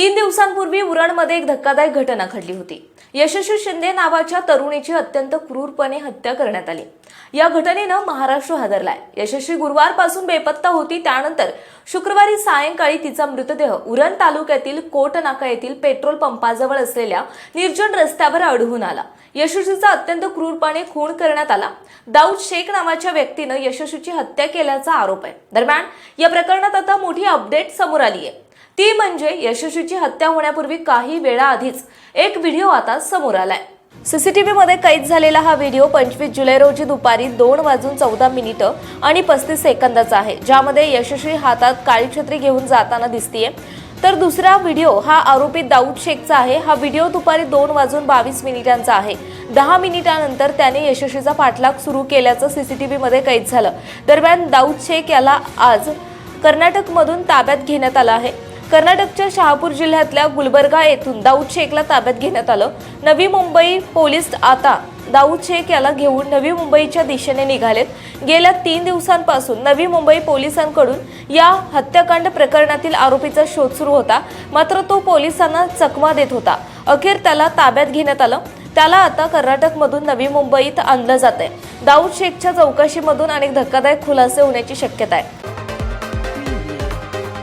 तीन दिवसांपूर्वी उरणमध्ये एक धक्कादायक घटना घडली होती. यशस्वी शिंदे नावाच्या तरुणीची अत्यंत क्रूरपणे हत्या करण्यात आली. या घटनेनं महाराष्ट्र हादरलाय. यशस्वी गुरुवारपासून बेपत्ता होती. त्यानंतर शुक्रवारी सायंकाळी तिचा मृतदेह उरण तालुक्यातील कोट नाका येथील पेट्रोल पंपाजवळ असलेल्या निर्जन रस्त्यावर आढळून आला. यशस्वीचा अत्यंत क्रूरपणे खून करण्यात आला. दाऊद शेख नावाच्या व्यक्तीनं यशस्वीची हत्या केल्याचा आरोप आहे. दरम्यान या प्रकरणात आता मोठी अपडेट समोर आली आहे ती म्हणजे यशस्वीची हत्या होण्यापूर्वी काही वेळाआधीच एक व्हिडिओ आता समोर आलाय. सीसीटीव्ही मध्ये कैद झालेला हा व्हिडिओ पंचवीस जुलै रोजी दुपारी दोन वाजून चौदा मिनिटं आणि पस्तीस सेकंदाचा आहे ज्यामध्ये यशस्वी हातात काळी छत्री घेऊन जाताना दिसतीये. तर दुसरा व्हिडिओ हा आरोपी दाऊद शेखचा आहे. हा व्हिडिओ दुपारी दोन वाजून बावीस मिनिटांचा आहे. दहा मिनिटानंतर त्याने यशस्वीचा पाठलाग सुरू केल्याचं सीसीटीव्हीमध्ये कैद झालं. दरम्यान दाऊद शेख याला आज कर्नाटकमधून ताब्यात घेण्यात आलं आहे. कर्नाटकच्या शहापूर जिल्ह्यातल्या गुलबर्गा येथून दाऊद शेखला ताब्यात घेण्यात आलं. नवी मुंबई पोलीस आता दाऊद शेख याला घेऊन नवी मुंबईच्या दिशेने निघालेत. गेल्या तीन दिवसांपासून नवी मुंबई पोलिसांकडून या हत्याकांड प्रकरणातील आरोपीचा शोध सुरू होता. मात्र तो पोलिसांना चकमा देत होता. अखेर त्याला ताब्यात घेण्यात आलं. त्याला आता कर्नाटकमधून नवी मुंबईत आणलं जात आहे दाऊद शेखच्या चौकशीमधून अनेक धक्कादायक खुलासे होण्याची शक्यता आहे.